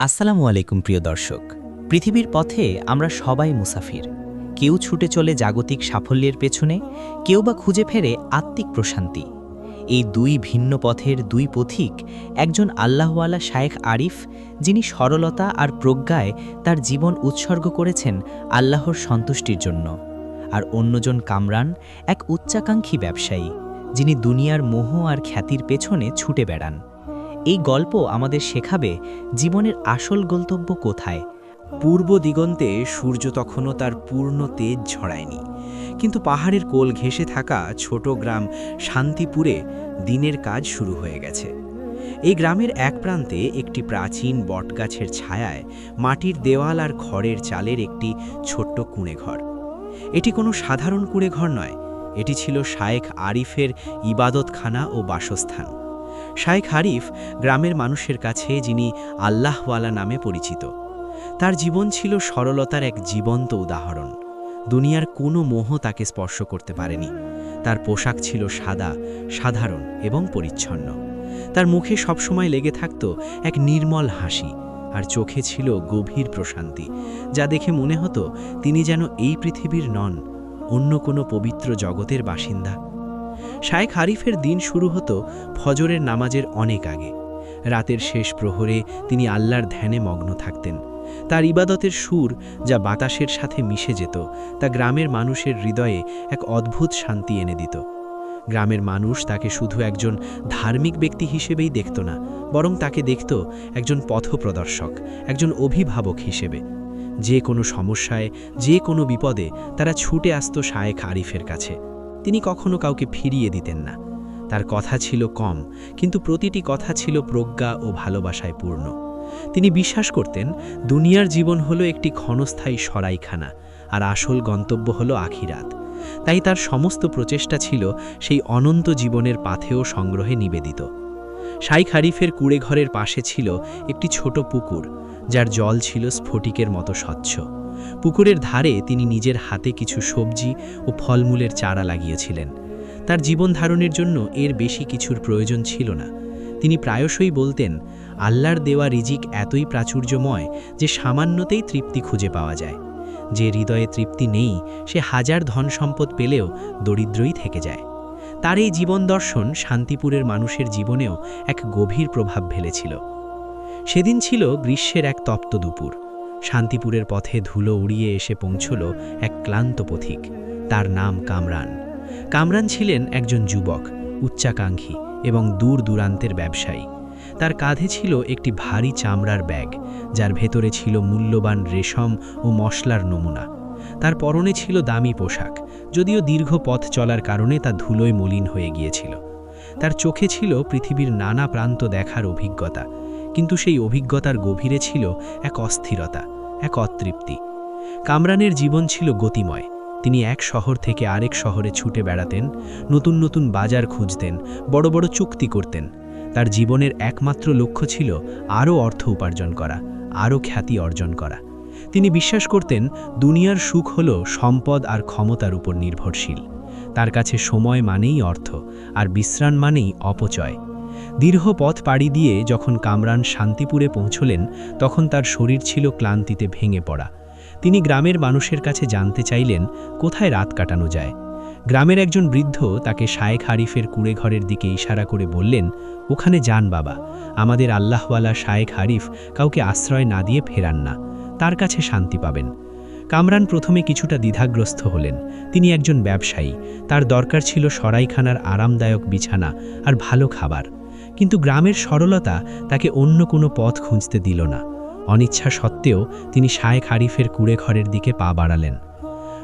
আসসালামু আলাইকুম, প্রিয় দর্শক। পৃথিবীর পথে আমরা সবাই মুসাফির। কেউ ছুটে চলে জাগতিক সাফল্যের পেছনে, কেউ বা খুঁজে ফেরে আত্মিক প্রশান্তি। এই দুই ভিন্ন পথের দুই পথিক একজন আল্লাহওয়ালা শায়েখ আরিফ, যিনি সরলতা আর প্রজ্ঞায় তার জীবন উৎসর্গ করেছেন আল্লাহর সন্তুষ্টির জন্য। আর অন্যজন কামরান, এক উচ্চাকাঙ্ক্ষী ব্যবসায়ী, যিনি দুনিয়ার মোহ আর খ্যাতির পেছনে ছুটে বেড়ান। এই গল্প আমাদের শেখাবে জীবনের আসল গন্তব্য কোথায়। পূর্ব দিগন্তে সূর্য তখনও তার পূর্ণ তেজ ঝরায়নি। কিন্তু পাহাড়ের কোল ঘেঁষে থাকা ছোট গ্রাম শান্তিপুরে দিনের কাজ শুরু হয়ে গেছে। এই গ্রামের এক প্রান্তে একটি প্রাচীন বটগাছের ছায়ায় মাটির দেওয়াল আর খড়ের চালের একটি ছোট্ট কুঁড়ে ঘর এটি কোনো সাধারণ কুঁড়ে ঘর নয়, এটি ছিল শায়েখ আরিফের ইবাদতখানা ও বাসস্থান। শায়েখ হারিফ গ্রামের মানুষের কাছে, যিনি আল্লাহওয়ালা নামে পরিচিত। তার জীবন ছিল সরলতার এক জীবন্ত উদাহরণ। দুনিয়ার কোনো মোহ তাকে স্পর্শ করতে পারেনি। তার পোশাক ছিল সাদা, সাধারণ এবং পরিচ্ছন্ন। তার মুখে সবসময় লেগে থাকত এক নির্মল হাসি, আর চোখে ছিল গভীর প্রশান্তি, যা দেখে মনে হতো তিনি যেন এই পৃথিবীর নন, অন্য কোনো পবিত্র জগতের বাসিন্দা। শায়েখ হারিফের দিন শুরু হতো ফজরের নামাজের অনেক আগে। রাতের শেষ প্রহরে তিনি আল্লাহর ধ্যানে মগ্ন থাকতেন। তার ইবাদতের সুর যা বাতাসের সাথে মিশে যেত, তা গ্রামের মানুষের হৃদয়ে এক অদ্ভুত শান্তি এনে দিত। গ্রামের মানুষ তাকে শুধু একজন ধার্মিক ব্যক্তি হিসেবেই দেখত না, বরং তাকে দেখত একজন পথপ্রদর্শক, একজন অভিভাবক হিসেবে। যে কোনো সমস্যায়, যে কোনো বিপদে তারা ছুটে আসত শায়েখ আরিফের কাছে। তিনি কখনো কাউকে ফিরিয়ে দিতেন না। তার কথা ছিল কম, কিন্তু প্রতিটি কথা ছিল প্রজ্ঞা ও ভালোবাসায় পূর্ণ। তিনি বিশ্বাস করতেন, দুনিয়ার জীবন হলো একটি ক্ষণস্থায়ী সরাইখানা, আর আসল গন্তব্য হলো আখিরাত। তাই তার সমস্ত প্রচেষ্টা ছিল সেই অনন্ত জীবনের পাথেও সংগ্রহে নিবেদিত। শাইখ হারিফের কুড়েঘরের পাশে ছিল একটি ছোট পুকুর, যার জল ছিল স্ফটিকের মতো স্বচ্ছ। পুকুরের ধারে তিনি নিজের হাতে কিছু সবজি ও ফলমূলের চারা লাগিয়েছিলেন। তার জীবন ধারণের জন্য এর বেশি কিছুর প্রয়োজন ছিল না। তিনি প্রায়শই বলতেন, আল্লাহর দেওয়া রিজিক এতই প্রাচুর্যময় যে সামান্যতেই তৃপ্তি খুঁজে পাওয়া যায়। যে হৃদয়ে তৃপ্তি নেই, সে হাজার ধন সম্পদ পেলেও দরিদ্রই থেকে যায়। তার এই জীবন দর্শন শান্তিপুরের মানুষের জীবনেও এক গভীর প্রভাব ফেলেছিল। সেদিন ছিল গ্রীষ্মের এক তপ্ত দুপুর। শান্তিপুরের পথে ধুলো উড়িয়ে এসে পৌঁছল এক ক্লান্ত পথিক। তার নাম কামরান। কামরান ছিলেন একজন যুবক, উচ্চাকাঙ্ক্ষী এবং দূর দূরান্তের ব্যবসায়ী। তার কাঁধে ছিল একটি ভারী চামড়ার ব্যাগ, যার ভেতরে ছিল মূল্যবান রেশম ও মশলার নমুনা। তার পরনে ছিল দামি পোশাক, যদিও দীর্ঘ পথ চলার কারণে তা ধুলোয় মলিন হয়ে গিয়েছিল। তার চোখে ছিল পৃথিবীর নানা প্রান্ত দেখার অভিজ্ঞতা কিন্তু সেই অভিজ্ঞতার গভীরে ছিল এক অস্থিরতা, এক অতৃপ্তি। কামরানের জীবন ছিল গতিময়। তিনি এক শহর থেকে আরেক শহরে ছুটে বেড়াতেন, নতুন নতুন বাজার খুঁজতেন, বড় বড় চুক্তি করতেন। তার জীবনের একমাত্র লক্ষ্য ছিল আরও অর্থ উপার্জন করা, আরও খ্যাতি অর্জন করা। তিনি বিশ্বাস করতেন, দুনিয়ার সুখ হল সম্পদ আর ক্ষমতার উপর নির্ভরশীল। তার কাছে সময় মানেই অর্থ, আর বিশ্রাম মানেই অপচয়। দীর্ঘ পথ পাড়ি দিয়ে যখন কামরান শান্তিপুরে পৌঁছলেন, তখন তার শরীর ছিল ক্লান্তিতে ভেঙে পড়া। তিনি গ্রামের মানুষের কাছে জানতে চাইলেন, কোথায় রাত কাটানো যায়? গ্রামের একজন বৃদ্ধ তাকে শায়েখ হারিফের কুড়ে ঘরের দিকে ইশারা করে বললেন, ওখানে যান বাবা। আমাদের আল্লাহওয়ালা শায়েখ হারিফ কাউকে আশ্রয় না দিয়ে ফেরান না। তার কাছে শান্তি পাবেন। কামরান প্রথমে কিছুটা দ্বিধাগ্রস্ত হলেন। তিনি একজন ব্যবসায়ী। তার দরকার ছিল সরাইখানার আরামদায়ক বিছানা আর ভালো খাবার। কিন্তু গ্রামের সরলতা তাকে অন্য কোনো পথ খুঁজতে দিল না। অনিচ্ছা সত্ত্বেও তিনি শায়েখ আরিফের কুড়ে ঘরের দিকে পা বাড়ালেন।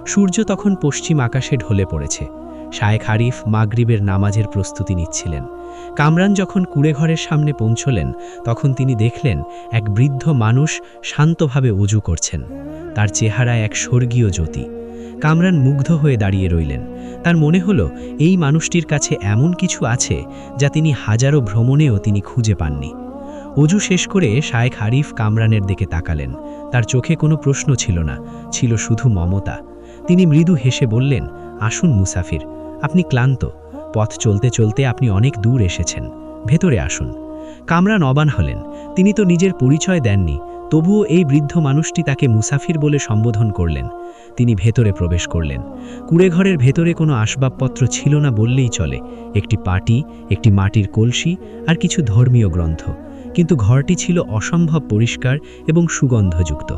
সূর্য তখন পশ্চিম আকাশে ঢলে পড়েছে। শায়েখ আরিফ মাগরিবের নামাজের প্রস্তুতি নিচ্ছিলেন। কামরান যখন কুড়েঘরের সামনে পৌঁছলেন, তখন তিনি দেখলেন এক বৃদ্ধ মানুষ শান্তভাবে উজু করছেন। তার চেহারায় এক স্বর্গীয় জ্যোতি। কামরান মুগ্ধ হয়ে দাঁড়িয়ে রইলেন। তার মনে হলো, এই মানুষটির কাছে এমন কিছু আছে যা তিনি হাজারো ভ্রমণেও তিনি খুঁজে পাননি। অজু শেষ করে শায়েখ হারিফ কামরানের দিকে তাকালেন। তার চোখে কোনো প্রশ্ন ছিল না, ছিল শুধু মমতা। তিনি মৃদু হেসে বললেন, আসুন মুসাফির, আপনি ক্লান্ত। পথ চলতে চলতে আপনি অনেক দূর এসেছেন। ভেতরে আসুন। কামরান অবান হলেন। তিনি তো নিজের পরিচয় দেননি তবুও এই বৃদ্ধ মানুষটি তাকে মুসাফির বলে সম্বোধন করলেন। তিনি ভেতরে প্রবেশ করলেন। কুড়েঘরের ভেতরে কোনো আসবাবপত্র ছিল না বললেই চলে। একটি পাটি, একটি মাটির কলসি আর কিছু ধর্মীয় গ্রন্থ। কিন্তু ঘরটি ছিল অসম্ভব পরিষ্কার এবং সুগন্ধযুক্ত।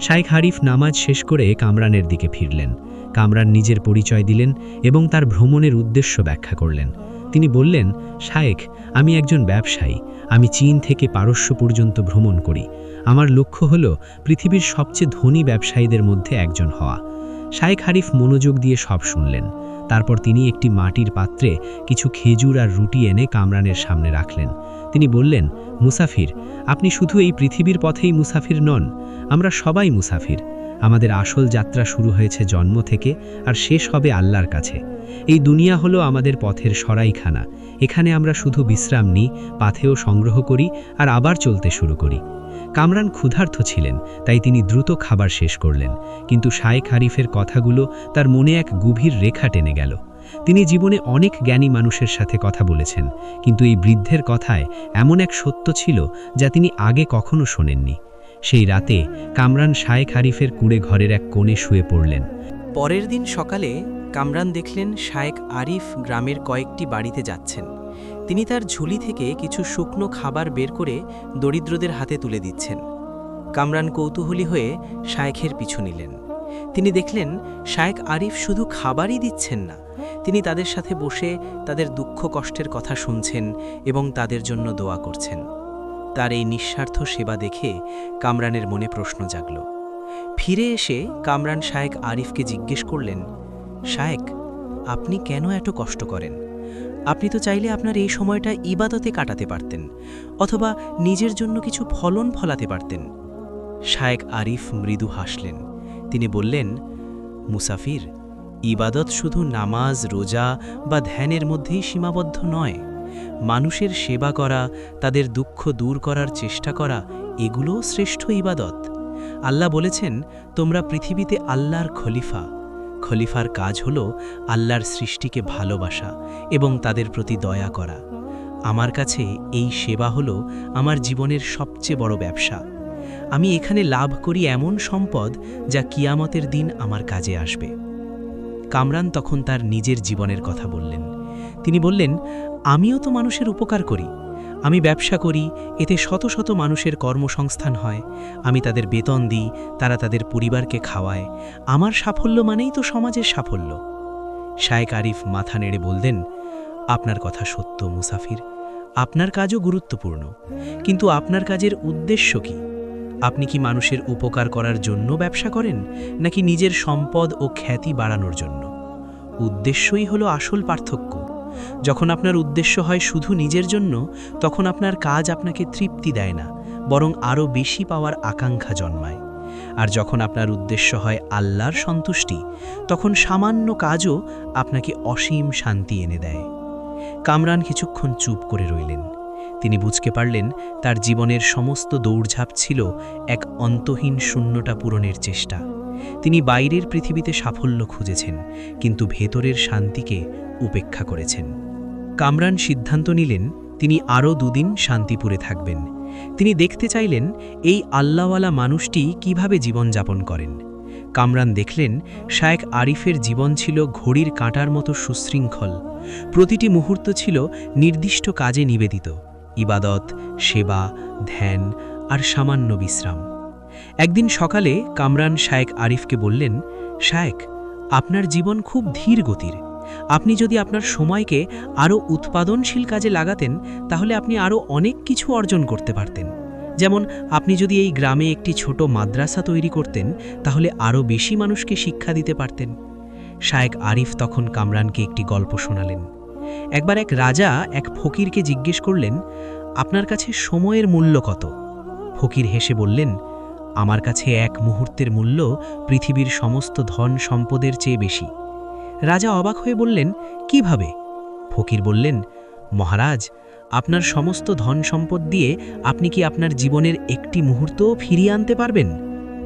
শাইখ হারিফ নামাজ শেষ করে কামরানের দিকে ফিরলেন। কামরান নিজের পরিচয় দিলেন এবং তার ভ্রমণের উদ্দেশ্য ব্যাখ্যা করলেন। তিনি বললেন শায়েখ আমি একজন ব্যবসায়ী। আমি চীন থেকে পারস্য পর্যন্ত ভ্রমণ করি। আমার লক্ষ্য হল পৃথিবীর সবচেয়ে ধনী ব্যবসায়ীদের মধ্যে একজন হওয়া। শায়েখ হারিফ মনোযোগ দিয়ে সব শুনলেন। তারপর তিনি একটি মাটির পাত্রে কিছু খেজুর আর রুটি এনে কামরানের সামনে রাখলেন। তিনি বললেন, মুসাফির, আপনি শুধু এই পৃথিবীর পথেই মুসাফির নন, আমরা সবাই মুসাফির। আমাদের আসল যাত্রা শুরু হয়েছে জন্ম থেকে আর শেষ হবে আল্লাহর কাছে। এই দুনিয়া হলো আমাদের পথের সরাইখানা। এখানে আমরা শুধু বিশ্রাম নিই পাথেও সংগ্রহ করি আর আবার চলতে শুরু করি। কামরান ক্ষুধার্থ ছিলেন, তাই তিনি দ্রুত খাবার শেষ করলেন। কিন্তু শায়েখ হারিফের কথাগুলো তার মনে এক গভীর রেখা টেনে গেল। তিনি জীবনে অনেক জ্ঞানী মানুষের সাথে কথা বলেছেন, কিন্তু এই বৃদ্ধের কথায় এমন এক সত্য ছিল যা তিনি আগে কখনো শোনেননি। সেই রাতে কামরান শায়েখ হারিফের কুড়ে ঘরের এক কোণে শুয়ে পড়লেন। পরের দিন সকালে কামরান দেখলেন শায়েক আরিফ গ্রামের কয়েকটি বাড়িতে যাচ্ছেন। তিনি তার ঝুলি থেকে কিছু শুকনো খাবার বের করে দরিদ্রদের হাতে তুলে দিচ্ছেন। কামরান কৌতূহলী হয়ে শায়েখের পিছু নিলেন। তিনি দেখলেন শায়েক আরিফ শুধু খাবারই দিচ্ছেন না, তিনি তাদের সাথে বসে তাদের দুঃখ কষ্টের কথা শুনছেন এবং তাদের জন্য দোয়া করছেন। তার এই নিঃস্বার্থ সেবা দেখে কামরানের মনে প্রশ্ন জাগল। ফিরে এসে কামরান শায়েক আরিফকে জিজ্ঞেস করলেন, শায়েক, আপনি কেন এত কষ্ট করেন? আপনি তো চাইলে আপনার এই সময়টা ইবাদতে কাটাতে পারতেন, অথবা নিজের জন্য কিছু ফলন ফলাতে পারতেন। শায়েক আরিফ মৃদু হাসলেন। তিনি বললেন, মুসাফির, ইবাদত শুধু নামাজ, রোজা বা ধ্যানের মধ্যেই সীমাবদ্ধ নয়। মানুষের সেবা করা, তাদের দুঃখ দূর করার চেষ্টা করা, এগুলোও শ্রেষ্ঠ ইবাদত। আল্লাহ বলেছেন, তোমরা পৃথিবীতে আল্লাহর খলিফা। খলিফার কাজ হল আল্লাহর সৃষ্টিকে ভালোবাসা এবং তাদের প্রতি দয়া করা। আমার কাছে এই সেবা হল আমার জীবনের সবচেয়ে বড় ব্যবসা। আমি এখানে লাভ করি এমন সম্পদ যা কিয়ামতের দিন আমার কাজে আসবে। কামরান তখন তার নিজের জীবনের কথা বললেন। তিনি বললেন আমিও তো মানুষের উপকার করি। আমি ব্যবসা করি, এতে শত শত মানুষের কর্মসংস্থান হয়। আমি তাদের বেতন দিই, তারা তাদের পরিবারকে খাওয়ায়। আমার সাফল্য মানেই তো সমাজের সাফল্য। শায়েক আরিফ মাথা নেড়ে বললেন, আপনার কথা সত্য, মুসাফির। আপনার কাজও গুরুত্বপূর্ণ। কিন্তু আপনার কাজের উদ্দেশ্য কি? আপনি কি মানুষের উপকার করার জন্য ব্যবসা করেন, নাকি নিজের সম্পদ ও খ্যাতি বাড়ানোর জন্য? উদ্দেশ্যই হলো আসল পার্থক্য। যখন আপনার উদ্দেশ্য হয় শুধু নিজের জন্য, তখন আপনার কাজ আপনাকে তৃপ্তি দেয় না, বরং আরও বেশি পাওয়ার আকাঙ্ক্ষা জন্মায়। আর যখন আপনার উদ্দেশ্য হয় আল্লাহর সন্তুষ্টি, তখন সামান্য কাজও আপনাকে অসীম শান্তি এনে দেয়। কামরান কিছুক্ষণ চুপ করে রইলেন। তিনি বুঝতে পারলেন তার জীবনের সমস্ত দৌড়ঝাঁপ ছিল এক অন্তহীন শূন্যটা পূরণের চেষ্টা। তিনি বাইরের পৃথিবীতে সাফল্য খুঁজেছেন, কিন্তু ভেতরের শান্তিকে উপেক্ষা করেছেন। কামরান সিদ্ধান্ত নিলেন, তিনি আরও দুদিন শান্তিপুরে থাকবেন। তিনি দেখতে চাইলেন, এই আল্লাওয়ালা মানুষটি কীভাবে জীবনযাপন করেন। কামরান দেখলেন শায়েক আরিফের জীবন ছিল ঘড়ির কাঁটার মতো সুশৃঙ্খল। প্রতিটি মুহূর্ত ছিল নির্দিষ্ট কাজে নিবেদিত। ইবাদত, সেবা, ধ্যান আর সামান্য বিশ্রাম। একদিন সকালে কামরান শায়েক আরিফকে বললেন, শায়েক, আপনার জীবন খুব ধীর গতির। আপনি যদি আপনার সময়কে আরও উৎপাদনশীল কাজে লাগাতেন, তাহলে আপনি আরও অনেক কিছু অর্জন করতে পারতেন। যেমন, আপনি যদি এই গ্রামে একটি ছোট মাদ্রাসা তৈরি করতেন, তাহলে আরও বেশি মানুষকে শিক্ষা দিতে পারতেন। শায়েক আরিফ তখন কামরানকে একটি গল্প শোনালেন। একবার এক রাজা এক ফকিরকে জিজ্ঞেস করলেন, আপনার কাছে সময়ের মূল্য কত? ফকির হেসে বললেন আমার কাছে এক মুহূর্তের মূল্য পৃথিবীর সমস্ত ধন সম্পদের চেয়ে বেশি। রাজা অবাক হয়ে বললেন, কীভাবে? ফকির বললেন, মহারাজ, আপনার সমস্ত ধন সম্পদ দিয়ে আপনি কি আপনার জীবনের একটি মুহূর্তও ফিরিয়ে আনতে পারবেন?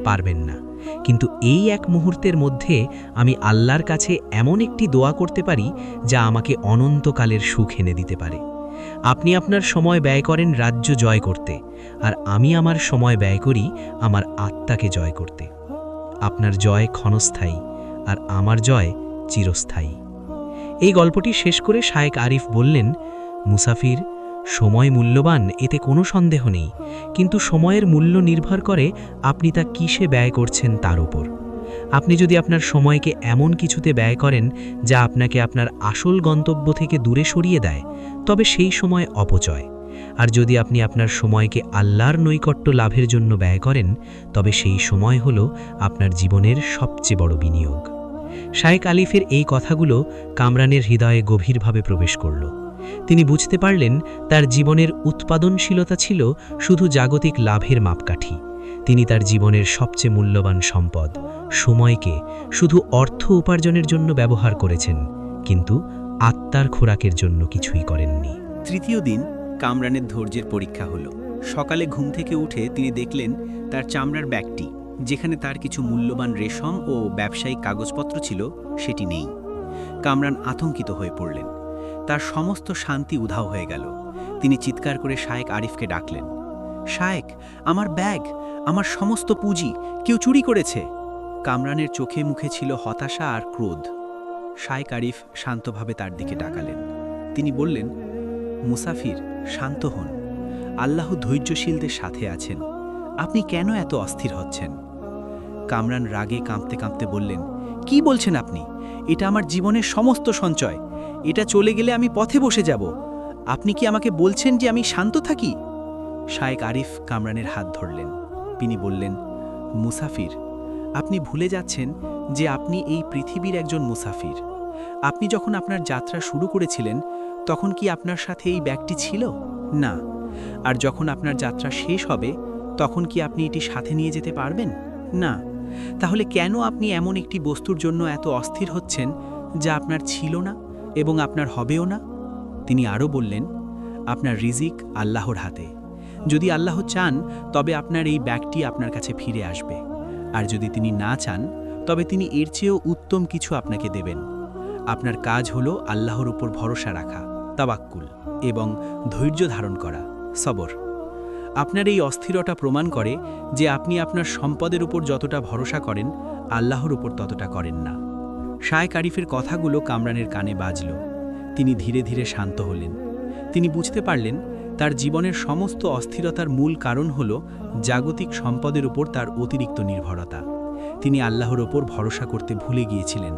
পারবেন না। কিন্তু এই এক মুহূর্তের মধ্যে আমি আল্লাহর কাছে এমন একটি দোয়া করতে পারি, যা আমাকে অনন্তকালের সুখ এনে দিতে পারে। আপনি আপনার সময় ব্যয় করেন রাজ্য জয় করতে, আর আমি আমার সময় ব্যয় করি আমার আত্মাকে জয় করতে। আপনার জয় ক্ষণস্থায়ী, আর আমার জয় চিরস্থায়ী। এই গল্পটি শেষ করে শায়েক আরিফ বললেন, মুসাফির, সময় মূল্যবান, এতে কোনো সন্দেহ নেই। কিন্তু সময়ের মূল্য নির্ভর করে আপনি তা কিসে ব্যয় করছেন তার উপর। আপনি যদি আপনার সময়কে এমন কিছুতে ব্যয় করেন যা আপনাকে আপনার আসল গন্তব্য থেকে দূরে সরিয়ে দেয়, তবে সেই সময় অপচয়। আর যদি আপনি আপনার সময়কে আল্লাহর নৈকট্য লাভের জন্য ব্যয় করেন, তবে সেই সময় হল আপনার জীবনের সবচেয়ে বড় বিনিয়োগ। শায়েক আলিফের এই কথাগুলো কামরানের হৃদয়ে গভীরভাবে প্রবেশ করল। তিনি বুঝতে পারলেন, তার জীবনের উৎপাদনশীলতা ছিল শুধু জাগতিক লাভের মাপকাঠি। তিনি তার জীবনের সবচেয়ে মূল্যবান সম্পদ, সময়কে শুধু অর্থ উপার্জনের জন্য ব্যবহার করেছেন, কিন্তু আত্মার খোরাকের জন্য কিছুই করেননি। তৃতীয় দিন কামরানের ধৈর্যের পরীক্ষা হলো। সকালে ঘুম থেকে উঠে তিনি দেখলেন তার চামড়ার ব্যাগটি, যেখানে তার কিছু মূল্যবান রেশম ও ব্যবসায়িক কাগজপত্র ছিল, সেটি নেই। কামরান আতঙ্কিত হয়ে পড়লেন। তার সমস্ত শান্তি উধাও হয়ে গেল। তিনি চিৎকার করে শায়েক আরিফকে ডাকলেন শায়েক, আমার ব্যাগ, আমার সমস্ত পুঁজি, কেউ চুরি করেছে। কামরানের চোখে মুখে ছিল হতাশা আর ক্রোধ। শায়েক আরিফ শান্তভাবে তার দিকে ডাকালেন তিনি বললেন, মুসাফির, শান্ত হন। আল্লাহ ধৈর্যশীলদের সাথে আছেন। আপনি কেন এত অস্থির হচ্ছেন? কামরান রাগে কাঁপতে কাঁপতে বললেন, কি বলছেন আপনি? এটা আমার জীবনের সমস্ত সঞ্চয়। এটা চলে গেলে আমি পথে বসে যাব। আপনি কি আমাকে বলছেন যে আমি শান্ত থাকি? শায়েক আরিফ কামরানের হাত ধরলেন। তিনি বললেন, মুসাফির, আপনি ভুলে যাচ্ছেন যে আপনি এই পৃথিবীর একজন মুসাফির। আপনি যখন আপনার যাত্রা শুরু করেছিলেন, তখন কি আপনার সাথে এই ব্যাগটি ছিল? না। আর যখন আপনার যাত্রা শেষ হবে, তখন কি আপনি এটি সাথে নিয়ে যেতে পারবেন? না। তাহলে কেন আপনি এমন একটি বস্তুর জন্য এত অস্থির হচ্ছেন যা আপনার ছিল না এবং আপনার হবেও না? তিনি আরও বললেন, আপনার রিজিক আল্লাহর হাতে। যদি আল্লাহ চান, তবে আপনার এই ব্যাগটি আপনার কাছে ফিরে আসবে। আর যদি তিনি না চান, তবে তিনি এর চেয়েও উত্তম কিছু আপনাকে দেবেন। আপনার কাজ হল আল্লাহর উপর ভরসা রাখা তাবাক্কুল এবং ধৈর্য ধারণ করা, সবর। আপনার এই অস্থিরতা প্রমাণ করে যে আপনি আপনার সম্পদের উপর যতটা ভরসা করেন, আল্লাহর উপর ততটা করেন না। শায়েক কারিফের কথাগুলো কামরানের কানে বাজল। তিনি ধীরে ধীরে শান্ত হলেন। তিনি বুঝতে পারলেন তার জীবনের সমস্ত অস্থিরতার মূল কারণ হল জাগতিক সম্পদের উপর তার অতিরিক্ত নির্ভরতা। তিনি আল্লাহর ওপর ভরসা করতে ভুলে গিয়েছিলেন।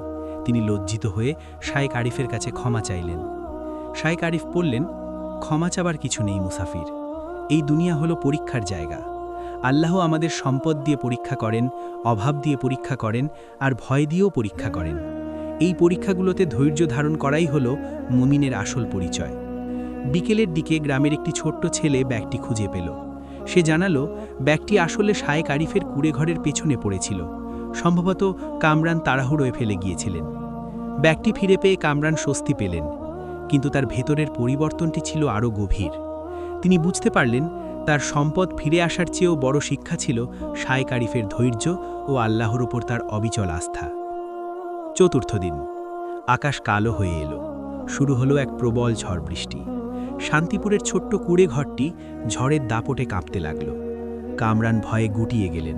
তিনি লজ্জিত হয়ে শায়েক আরিফের কাছে ক্ষমা চাইলেন। শায়েক আরিফ বললেন, ক্ষমা চাবার কিছু নেই মুসাফির। এই দুনিয়া হলো পরীক্ষার জায়গা। আল্লাহ আমাদের সম্পদ দিয়ে পরীক্ষা করেন, অভাব দিয়ে পরীক্ষা করেন আর ভয় দিয়েও পরীক্ষা করেন। এই পরীক্ষাগুলোতে ধৈর্য ধারণ করাই হলো মুমিনের আসল পরিচয়। বিকেলের দিকে গ্রামের একটি ছোট্ট ছেলে ব্যাগটি খুঁজে পেল। সে জানালো, ব্যাগটি আসলে শায়েক আরিফের কুড়েঘরের পেছনে পড়েছিল। সম্ভবত কামরান তাড়াহুড়োয় ফেলে গিয়েছিলেন। ব্যাগটি ফিরে পেয়ে কামরান স্বস্তি পেলেন, কিন্তু তার ভেতরের পরিবর্তনটি ছিল আরও গভীর। তিনি বুঝতে পারলেন, তার সম্পদ ফিরে আসার চেয়েও বড় শিক্ষা ছিল শায়েক আরিফের ধৈর্য ও আল্লাহর ওপর তার অবিচল আস্থা। চতুর্থ দিন, আকাশ কালো হয়ে এলো। শুরু হলো এক প্রবল ঝড় বৃষ্টি। শান্তিপুরের ছোট্ট কুড়ে ঘরটি ঝড়ের দাপটে কাঁপতে লাগল। কামরান ভয়ে গুটিয়ে গেলেন।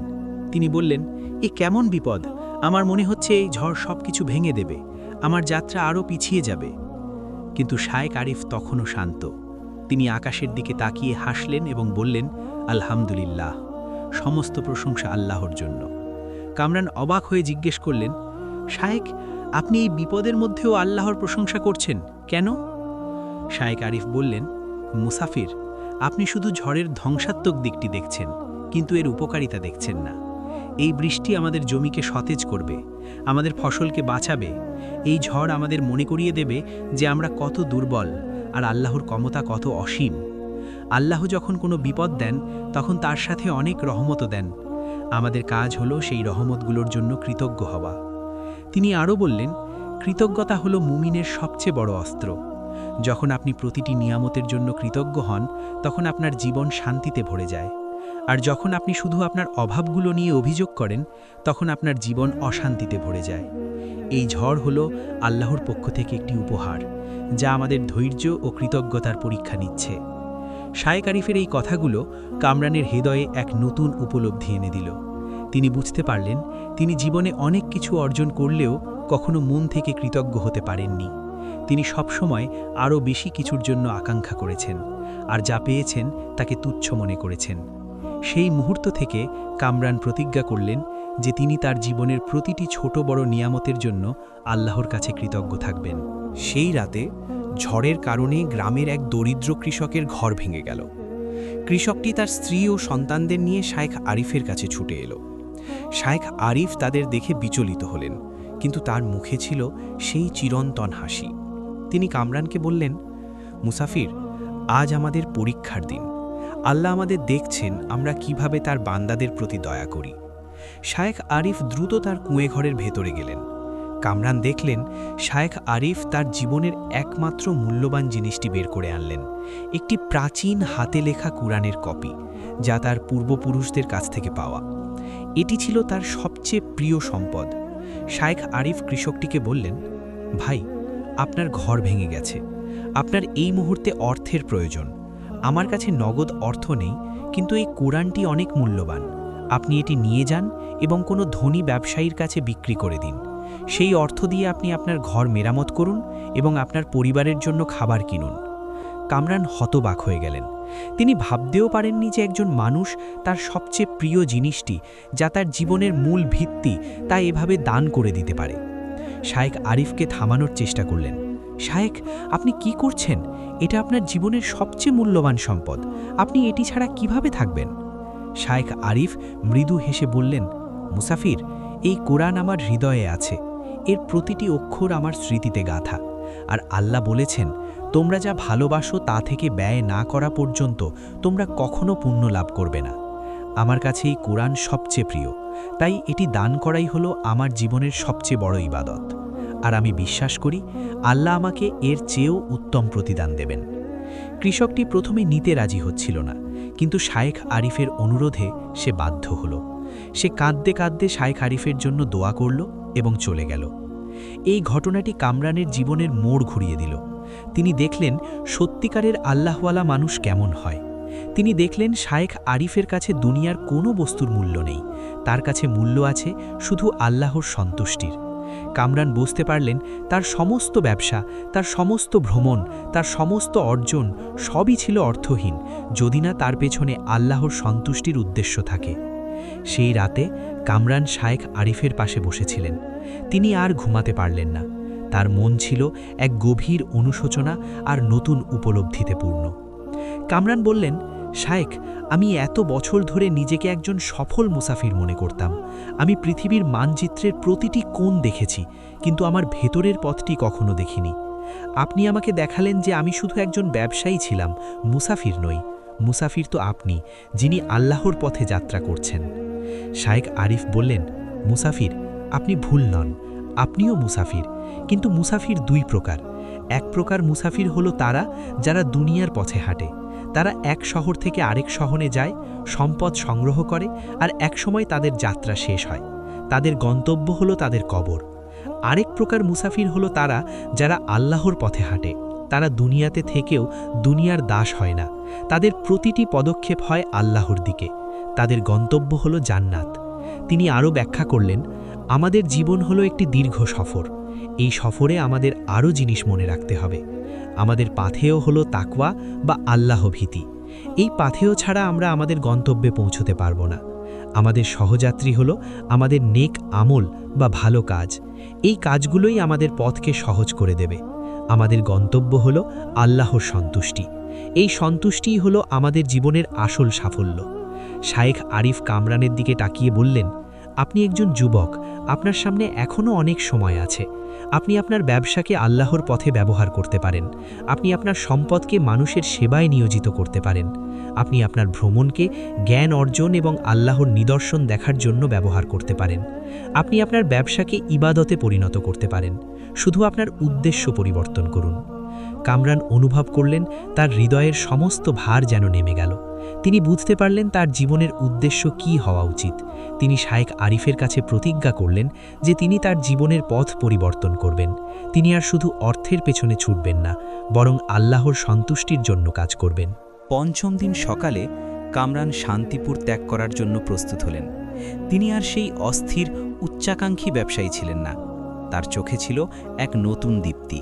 তিনি বললেন, এ কেমন বিপদ? আমার মনে হচ্ছে এই ঝড় সব কিছু ভেঙে দেবে। আমার যাত্রা আরও পিছিয়ে যাবে। কিন্তু শায়েক আরিফ তখনও শান্ত। তিনি আকাশের দিকে তাকিয়ে হাসলেন এবং বললেন, আলহামদুলিল্লাহ। সমস্ত প্রশংসা আল্লাহর জন্য। কামরান অবাক হয়ে জিজ্ঞেস করলেন, শায়েক, আপনি এই বিপদের মধ্যেও আল্লাহর প্রশংসা করছেন? কেন? শায়েক আরিফ বললেন, মুসাফির, আপনি শুধু ঝড়ের ধ্বংসাত্মক দিকটি দেখছেন, কিন্তু এর উপকারিতা দেখছেন না। এই বৃষ্টি আমাদের জমিকে সতেজ করবে, আমাদের ফসলকে বাঁচাবে, এই ঝড় আমাদের মনে করিয়ে দেবে যে আমরা কত দুর্বল আর আল্লাহর ক্ষমতা কত অসীম। আল্লাহ যখন কোনো বিপদ দেন, তখন তার সাথে অনেক রহমতও দেন। আমাদের কাজ হলো সেই রহমতগুলোর জন্য কৃতজ্ঞ হওয়া। তিনি আরও বললেন, কৃতজ্ঞতা হলো মুমিনের সবচেয়ে বড় অস্ত্র। যখন আপনি প্রতিটি নিয়ামতের জন্য কৃতজ্ঞ হন, তখন আপনার জীবন শান্তিতে ভরে যায়। আর যখন আপনি শুধু আপনার অভাবগুলো নিয়ে অভিযোগ করেন, তখন আপনার জীবন অশান্তিতে ভরে যায়। এই ঝড় হলো আল্লাহর পক্ষ থেকে একটি উপহার, যা আমাদের ধৈর্য ও কৃতজ্ঞতার পরীক্ষা নিচ্ছে। শায়েক আরিফের এই কথাগুলো কামরানের হৃদয়ে এক নতুন উপলব্ধি এনে দিল। তিনি বুঝতে পারলেন, তিনি জীবনে অনেক কিছু অর্জন করলেও কখনো মন থেকে কৃতজ্ঞ হতে পারেননি। তিনি সবসময় আরও বেশি কিছুর জন্য আকাঙ্ক্ষা করেছেন, আর যা পেয়েছেন তাকে তুচ্ছ মনে করেছেন। সেই মুহূর্ত থেকে কামরান প্রতিজ্ঞা করলেন যে তিনি তার জীবনের প্রতিটি ছোট বড় নিয়ামতের জন্য আল্লাহর কাছে কৃতজ্ঞ থাকবেন। সেই রাতে ঝড়ের কারণে গ্রামের এক দরিদ্র কৃষকের ঘর ভেঙে গেল। কৃষকটি তার স্ত্রী ও সন্তানদের নিয়ে শায়েখ আরিফের কাছে ছুটে এলো। শায়েখ আরিফ তাদের দেখে বিচলিত হলেন, কিন্তু তার মুখে ছিল সেই চিরন্তন হাসি। তিনি কামরানকে বললেন, মুসাফির, আজ আমাদের পরীক্ষার দিন। আল্লাহ আমাদের দেখছেন আমরা কীভাবে তার বান্দাদের প্রতি দয়া করি। শায়েখ আরিফ দ্রুত তার কুঁয়ে ঘরের ভেতরে গেলেন। কামরান দেখলেন শায়েখ আরিফ তার জীবনের একমাত্র মূল্যবান জিনিসটি বের করে আনলেন। একটি প্রাচীন হাতে লেখা কুরআনের কপি, যা তার পূর্বপুরুষদের কাছ থেকে পাওয়া। এটি ছিল তার সবচেয়ে প্রিয় সম্পদ। শায়েখ আরিফ কৃষকটিকে বললেন, ভাই আপনার ঘর ভেঙে গেছে। আপনার এই মুহূর্তে অর্থের প্রয়োজন। আমার কাছে নগদ অর্থ নেই, কিন্তু এই কোরআনটি অনেক মূল্যবান। আপনি এটি নিয়ে যান এবং কোনো ধনী ব্যবসায়ীর কাছে বিক্রি করে দিন। সেই অর্থ দিয়ে আপনি আপনার ঘর মেরামত করুন এবং আপনার পরিবারের জন্য খাবার কিনুন। কামরান হতবাক হয়ে গেলেন। তিনি ভাবতেও পারেননি যে একজন মানুষ তার সবচেয়ে প্রিয় জিনিসটি, যা তার জীবনের মূল ভিত্তি, তা এভাবে দান করে দিতে পারে। শায়েক আরিফকে থামানোর চেষ্টা করলেন। শায়েক, আপনি কি করছেন? এটা আপনার জীবনের সবচেয়ে মূল্যবান সম্পদ। আপনি এটি ছাড়া কীভাবে থাকবেন? শায়েখ আরিফ মৃদু হেসে বললেন, মুসাফির, এই কোরআন আমার হৃদয়ে আছে। এর প্রতিটি অক্ষর আমার স্মৃতিতে গাথা। আর আল্লাহ বলেছেন, তোমরা যা ভালোবাসো তা থেকে ব্যয় না করা পর্যন্ত তোমরা কখনো পুণ্য লাভ করবে না। আমার কাছে এই কোরআন সবচেয়ে প্রিয়। তাই এটি দান করাই হলো আমার জীবনের সবচেয়ে বড় ইবাদত। আর আমি বিশ্বাস করি, আল্লাহ আমাকে এর চেয়েও উত্তম প্রতিদান দেবেন। কৃষকটি প্রথমে নিতে রাজি হচ্ছিল না, কিন্তু শায়েখ আরিফের অনুরোধে সে বাধ্য হল। সে কাঁদতে কাঁদতে শায়েখ আরিফের জন্য দোয়া করল এবং চলে গেল। এই ঘটনাটি কামরানের জীবনের মোড় ঘুরিয়ে দিল। তিনি দেখলেন, সত্যিকারের আল্লাহওয়ালা মানুষ কেমন হয়। তিনি দেখলেন শায়েখ আরিফের কাছে দুনিয়ার কোনো বস্তুর মূল্য নেই। তার কাছে মূল্য আছে শুধু আল্লাহর সন্তুষ্টির। কামরান বুঝতে পারলেন, তার সমস্ত ব্যবসা, তার সমস্ত ভ্রমণ, তার সমস্ত অর্জন সবই ছিল অর্থহীন, যদি না তার পেছনে আল্লাহর সন্তুষ্টির উদ্দেশ্য থাকে। সেই রাতে কামরান শায়েখ আরিফের পাশে বসেছিলেন। তিনি আর ঘুমাতে পারলেন না। তার মন ছিল এক গভীর অনুশোচনা আর নতুন উপলব্ধিতে পূর্ণ। কামরান বললেন, শায়েখ, আমি এত বছর ধরে নিজেকে একজন সফল মুসাফির মনে করতাম। আমি পৃথিবীর মানচিত্রের প্রতিটি কোণ দেখেছি, কিন্তু আমার ভেতরের পথটি কখনো দেখিনি। আপনি আমাকে দেখালেন যে আমি শুধু একজন ব্যবসায়ী ছিলাম, মুসাফির নই। মুসাফির তো আপনি, যিনি আল্লাহর পথে যাত্রা করছেন। শায়েক আরিফ বললেন, মুসাফির, আপনি ভুল নন। আপনিও মুসাফির, কিন্তু মুসাফির দুই প্রকার। এক প্রকার মুসাফির হলো তারা, যারা দুনিয়ার পথে হাঁটে। তারা এক শহর থেকে আরেক শহরে যায়, সম্পদ সংগ্রহ করে আর একসময় তাদের যাত্রা শেষ হয়। তাদের গন্তব্য হলো তাদের কবর। আরেক প্রকার মুসাফির হলো তারা যারা আল্লাহর পথে হাঁটে। তারা দুনিয়াতে থেকেও দুনিয়ার দাস হয় না। তাদের প্রতিটি পদক্ষেপ হয় আল্লাহর দিকে। তাদের গন্তব্য হলো জান্নাত। তিনি আরও ব্যাখ্যা করলেন, আমাদের জীবন হলো একটি দীর্ঘ সফর। এই সফরে আমাদের আরও জিনিস মনে রাখতে হবে। আমাদের পাথেও হলো তাকওয়া বা আল্লাহ ভীতি। এই পাথেও ছাড়া আমরা আমাদের গন্তব্যে পৌঁছতে পারব না। আমাদের সহযাত্রী হলো আমাদের নেক আমল বা ভালো কাজ। এই কাজগুলোই আমাদের পথকে সহজ করে দেবে। আমাদের গন্তব্য হলো আল্লাহর সন্তুষ্টি। এই সন্তুষ্টিই হলো আমাদের জীবনের আসল সাফল্য। শায়েখ আরিফ কামরানের দিকে তাকিয়ে বললেন আপনি একজন যুবক। আপনার সামনে এখনও অনেক সময় আছে। আপনি আপনার ব্যবসাকে আল্লাহর পথে ব্যবহার করতে পারেন। আপনি আপনার সম্পদকে মানুষের সেবায় নিয়োজিত করতে পারেন। আপনি আপনার ভ্রমণকে জ্ঞান অর্জন এবং আল্লাহর নিদর্শন দেখার জন্য ব্যবহার করতে পারেন। আপনি আপনার ব্যবসাকে ইবাদতে পরিণত করতে পারেন। শুধু আপনার উদ্দেশ্য পরিবর্তন করুন। কামরান অনুভব করলেন, তার হৃদয়ের সমস্ত ভার যেন নেমে গেল। তিনি বুঝতে পারলেন তার জীবনের উদ্দেশ্য কি হওয়া উচিত। তিনি শায়েক আরিফের কাছে প্রতিজ্ঞা করলেন যে তিনি তার জীবনের পথ পরিবর্তন করবেন। তিনি আর শুধু অর্থের পেছনে ছুটবেন না, বরং আল্লাহর সন্তুষ্টির জন্য কাজ করবেন। পঞ্চম দিন সকালে কামরান শান্তিপুর ত্যাগ করার জন্য প্রস্তুত হলেন। তিনি আর সেই অস্থির, উচ্চাকাঙ্ক্ষী ব্যবসায়ী ছিলেন না। তার চোখে ছিল এক নতুন দীপ্তি।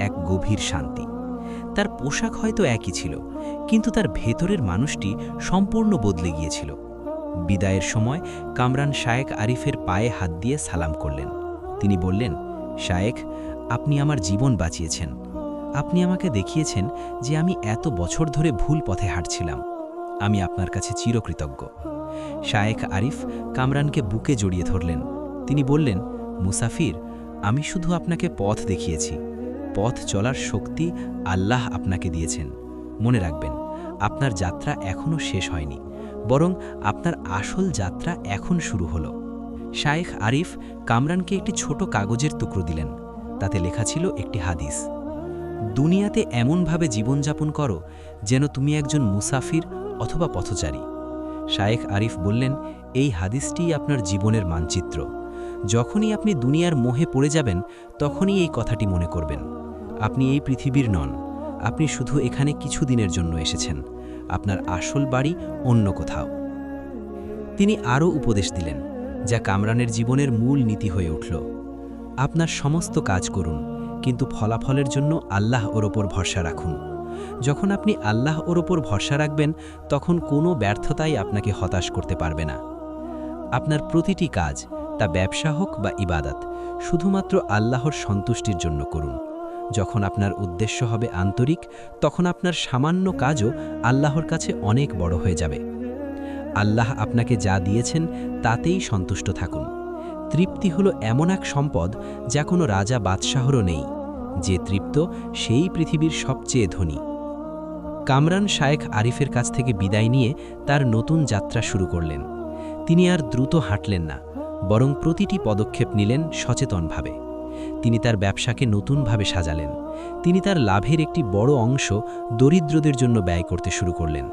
এক গভীর শান্তি। তার পোশাক হয়তো একই ছিল, কিন্তু তার ভেতরের মানুষটি সম্পূর্ণ বদলে গিয়েছিল। বিদায়ের সময় কামরান শায়েক আরিফের পায়ে হাত দিয়ে সালাম করলেন। তিনি বললেন, শায়েক, আপনি আমার জীবন বাঁচিয়েছেন। আপনি আমাকে দেখিয়েছেন যে আমি এত বছর ধরে ভুল পথে হাঁটছিলাম। আমি আপনার কাছে চিরকৃতজ্ঞ। শায়েখ আরিফ কামরানকে বুকে জড়িয়ে ধরলেন। তিনি বললেন, মুসাফির, আমি শুধু আপনাকে পথ দেখিয়েছি। পথ চলার শক্তি আল্লাহ আপনাকে দিয়েছেন। মনে রাখবেন, আপনার যাত্রা এখনও শেষ হয়নি, বরং আপনার আসল যাত্রা এখন শুরু হলো। শায়েখ আরিফ কামরানকে একটি ছোট কাগজের টুকরো দিলেন, তাতে লেখা ছিল একটি হাদিস, দুনিয়াতে এমনভাবে জীবনযাপন করো যেন তুমি একজন মুসাফির অথবা পথচারী। শায়েখ আরিফ বললেন, এই হাদিসটিই আপনার জীবনের মানচিত্র। যখনই আপনি দুনিয়ার মোহে পড়ে যাবেন, তখনই এই কথাটি মনে করবেন। আপনি এই পৃথিবীর নন। আপনি শুধু এখানে কিছু দিনের জন্য এসেছেন। আপনার আসল বাড়ি অন্য কোথাও। তিনি আরও উপদেশ দিলেন, যা কামরানের জীবনের মূল নীতি হয়ে উঠল। আপনার সমস্ত কাজ করুন, কিন্তু ফলাফলের জন্য আল্লাহ ওর ওপর ভরসা রাখুন। যখন আপনি আল্লাহ ওর ওপর ভরসা রাখবেন, তখন কোনো ব্যর্থতাই আপনাকে হতাশ করতে পারবে না। আপনার প্রতিটি কাজ তা ব্যবসা হোক বা ইবাদত, শুধুমাত্র আল্লাহর সন্তুষ্টির জন্য করুন। যখন আপনার উদ্দেশ্য হবে আন্তরিক, তখন আপনার সামান্য কাজও আল্লাহর কাছে অনেক বড় হয়ে যাবে। আল্লাহ আপনাকে যা দিয়েছেন, তাতেই সন্তুষ্ট থাকুন। তৃপ্তি হলো এমন এক সম্পদ যা কোনো রাজা বাদশাহরও নেই। যে তৃপ্ত, সেই পৃথিবীর সবচেয়ে ধনী। কামরান শায়েখ আরিফের কাছ থেকে বিদায় নিয়ে তার নতুন যাত্রা শুরু করলেন। তিনি আর দ্রুত হাঁটলেন না। বরং প্রতিটি পদক্ষেপ নিলেন সচেতনভাবে। তিনি তার ব্যবসাকে নতুনভাবে সাজালেন। তিনি তার লাভের একটি বড় অংশ দরিদ্রদের জন্য ব্যয় করতে শুরু করলেন।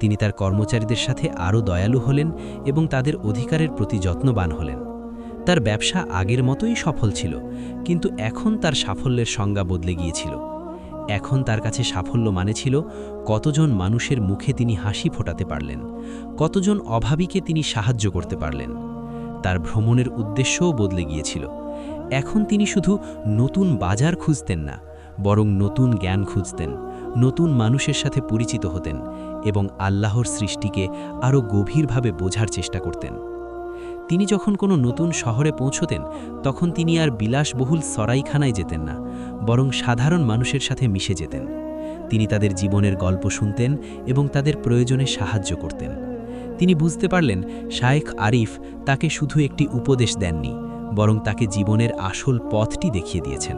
তিনি তার কর্মচারীদের সাথে আরও দয়ালু হলেন এবং তাদের অধিকারের প্রতি যত্নবান হলেন। তার ব্যবসা আগের মতোই সফল ছিল, কিন্তু এখন তার সাফল্যের সংজ্ঞা বদলে গিয়েছিল। এখন তার কাছে সাফল্য মানে ছিল কতজন মানুষের মুখে তিনি হাসি ফোটাতে পারলেন, কতজন অভাবীকে তিনি সাহায্য করতে পারলেন। তার ভ্রমণের উদ্দেশ্যও বদলে গিয়েছিল। এখন তিনি শুধু নতুন বাজার খুঁজতেন না, বরং নতুন জ্ঞান খুঁজতেন, নতুন মানুষের সাথে পরিচিত হতেন এবং আল্লাহর সৃষ্টিকে আরও গভীরভাবে বোঝার চেষ্টা করতেন। তিনি যখন কোনো নতুন শহরে পৌঁছতেন, তখন তিনি আর বিলাসবহুল সরাইখানায় যেতেন না, বরং সাধারণ মানুষের সাথে মিশে যেতেন। তিনি তাদের জীবনের গল্প শুনতেন এবং তাদের প্রয়োজনে সাহায্য করতেন। তিনি বুঝতে পারলেন, শায়েখ আরিফ তাকে শুধু একটি উপদেশ দেননি, বরং তাকে জীবনের আসল পথটি দেখিয়ে দিয়েছেন।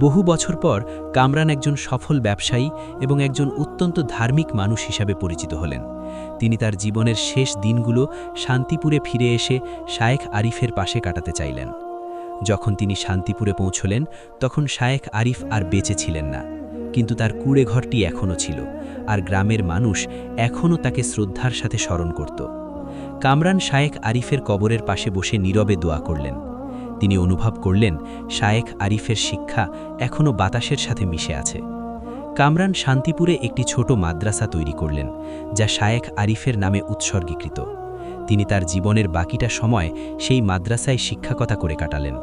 বহু বছর পর কামরান একজন সফল ব্যবসায়ী এবং একজন অত্যন্ত ধার্মিক মানুষ হিসাবে পরিচিত হলেন। তিনি তার জীবনের শেষ দিনগুলো শান্তিপুরে ফিরে এসে শায়েখ আরিফের পাশে কাটাতে চাইলেন। যখন তিনি শান্তিপুরে পৌঁছলেন, তখন শায়েখ আরিফ আর বেঁচে ছিলেন না। কিন্তু তার কুড়ে ঘরটি এখনও ছিল আর গ্রামের মানুষ এখনও তাকে শ্রদ্ধার সাথে স্মরণ করত। কামরান শায়েখ আরিফের কবরের পাশে বসে নীরবে দোয়া করলেন। তিনি অনুভব করলেন, শায়েখ আরিফের শিক্ষা এখনও বাতাসের সাথে মিশে আছে। কামরান শান্তিপুরে একটি ছোট মাদ্রাসা তৈরি করলেন, যা শায়েখ আরিফের নামে উৎসর্গীকৃত। তিনি তার জীবনের বাকিটা সময় সেই মাদ্রাসায় শিক্ষাকতা করে কাটালেন।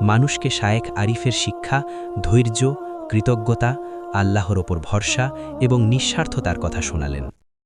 মানুষকে শায়েখ আরিফের শিক্ষা, ধৈর্য, কৃতজ্ঞতা আল্লাহর ওপর ভরসা এবং নিঃস্বার্থতার কথা শোনালেন।